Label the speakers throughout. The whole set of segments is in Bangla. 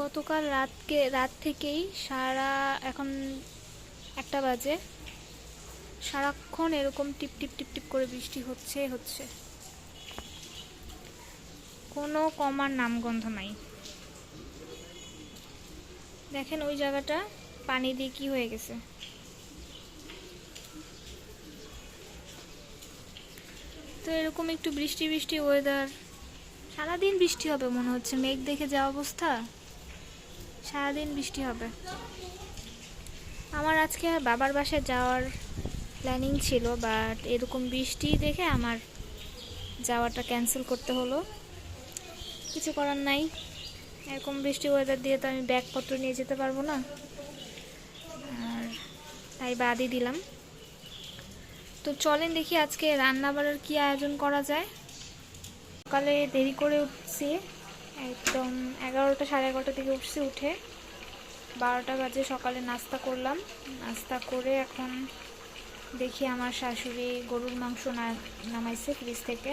Speaker 1: গতকাল রাতকে, রাত থেকেই সারা, এখন একটা বাজে। সারাক্ষণ এরকম টিপ টিপ টিপ টিপ করে বৃষ্টি হচ্ছে হচ্ছে। কোনো কমার নামগন্ধ নাই। দেখেন ওই জায়গাটা, পানি দিয়ে কি হয়ে গেছে। তো এরকম একটু বৃষ্টি বৃষ্টি ওয়েদার সারাদিন বৃষ্টি হবে মনে হচ্ছে, মেঘ দেখে যা অবস্থা। সারাদিন বৃষ্টি হবে। আমার আজকে বাবার বাসায় যাওয়ার প্ল্যানিং ছিল বাট এরকম বৃষ্টি দেখে আমার যাওয়াটা ক্যান্সেল করতে হলো। কিছু করার নাই। এরকম বৃষ্টি ওয়েদার দিয়ে তো আমি ব্যাগপত্র নিয়ে যেতে পারব না। আর তাই বাদই দিলাম। তো চলেন দেখি আজকে রান্না বাড়ার কী আয়োজন করা যায়। সকালে দেরি করে উঠছি। একদম এগারোটা, সাড়ে এগারোটা থেকে উঠছি, উঠে বারোটা বাজে সকালে নাস্তা করলাম। নাস্তা করে এখন দেখি আমার শাশুড়ি গরুর মাংস নামাইছে ফ্রিজ থেকে,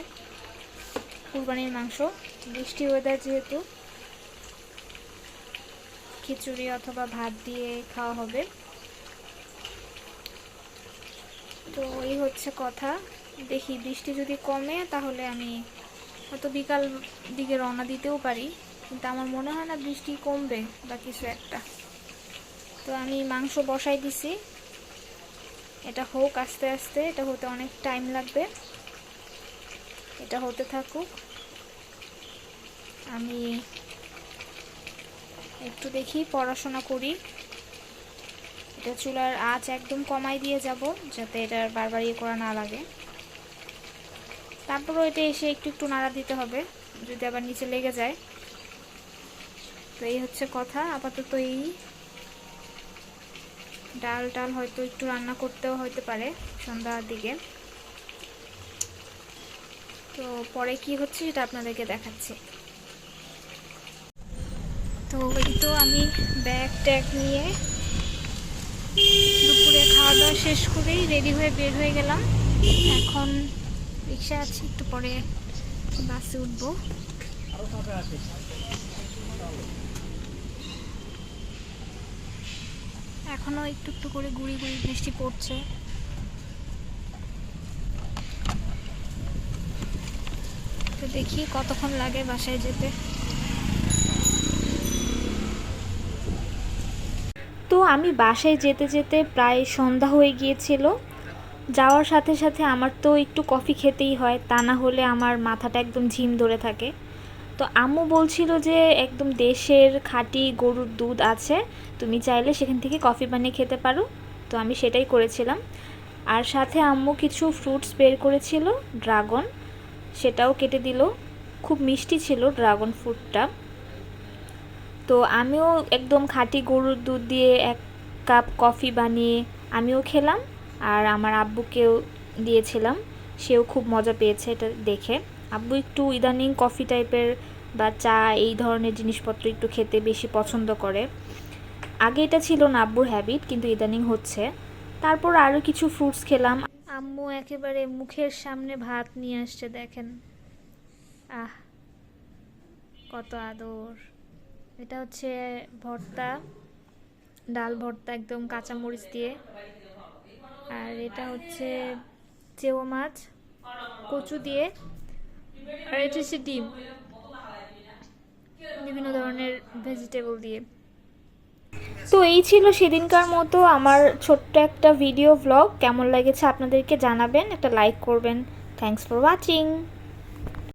Speaker 1: কুরবানির মাংস। বৃষ্টি ওয়েদার যেহেতু, খিচুড়ি অথবা ভাত দিয়ে খাওয়া হবে। তো এই হচ্ছে কথা। দেখি বৃষ্টি যদি কমে তাহলে আমি হয়তো বিকাল দিকে রওনা দিতেও পারি, কিন্তু আমার মনে হয় না বৃষ্টি কমবে বা কিছু একটা। তো আমি মাংস বসাই দিছি। এটা হোক আস্তে আস্তে, এটা হতে অনেক টাইম লাগবে। এটা হতে থাকুক। আমি একটু দেখি, পড়াশোনা করি। এটা চুলার আঁচ একদম কমাই দিয়ে যাব, যাতে এটার বারবার ইয়ে করা না লাগে। তারপরও এটা এসে একটু একটু নাড়া দিতে হবে, যদি আবার নিচে লেগে যায়। তো এই হচ্ছে কথা, আপাতত এই ডাল টাল হয়তো একটু রান্না করতেও হতে পারে সন্ধ্যার দিকে। তো পরে কি হচ্ছে সেটা আপনাদেরকে দেখাচ্ছি। তো এই তো আমি ব্যাগ ট্যাগ নিয়ে দুপুরে খাওয়া দাওয়া শেষ করেই রেডি হয়ে বের হয়ে গেলাম। এখন রিক্সা আছে, একটু পরে বাসে উঠবো। এখনও একটু একটু করে গুড়ি গুড়ি বৃষ্টি পড়ছে। তো দেখি কতক্ষণ লাগে বাসায় যেতে। তো আমি বাসায় যেতে যেতে প্রায় সন্ধ্যা হয়ে গিয়েছিল। যাওয়ার সাথে সাথে আমার তো একটু কফি খেতেই হয়, তা না হলে আমার মাথাটা একদম ঝিম ধরে থাকে। তো আম্মু বলছিল যে একদম দেশের খাঁটি গরুর দুধ আছে, তুমি চাইলে সেখান থেকে কফি বানিয়ে খেতে পারো। তো আমি সেটাই করেছিলাম। আর সাথে আম্মু কিছু ফ্রুটস বের করেছিল ড্রাগন সেটাও কেটে দিল। খুব মিষ্টি ছিল ড্রাগন ফ্রুটটা তো আমিও একদম খাঁটি গরুর দুধ দিয়ে এক কাপ কফি বানিয়ে আমিও খেলাম। আর আমার আব্বুকেও দিয়েছিলাম। সেও খুব মজা পেয়েছে এটা দেখে। আব্বু একটু ইদানিং কফি টাইপের বা চা এই ধরনের জিনিসপত্র একটু খেতে বেশি পছন্দ করে। আগে এটা ছিল না আব্বুর হ্যাবিট কিন্তু ইদানিং হচ্ছে। তারপর আরও কিছু ফ্রুটস খেলাম। আম্মু একেবারে মুখের সামনে ভাত নিয়ে আসছে, দেখেন। আহ, কত আদর। এটা হচ্ছে ভর্তা, ডাল ভর্তা একদম কাঁচামরিচ দিয়ে। আর এটা হচ্ছে চেও মাছ, কচু দিয়ে, আর এটা হচ্ছে ডিম। বিভিন্ন ধরনের ভেজিটেবল দিয়ে। তো এই ছিল সেদিনকার মতো আমার ছোট্ট একটা ভিডিও ব্লগ কেমন লেগেছে আপনাদেরকে জানাবেন, একটা লাইক করবেন। Thanks for watching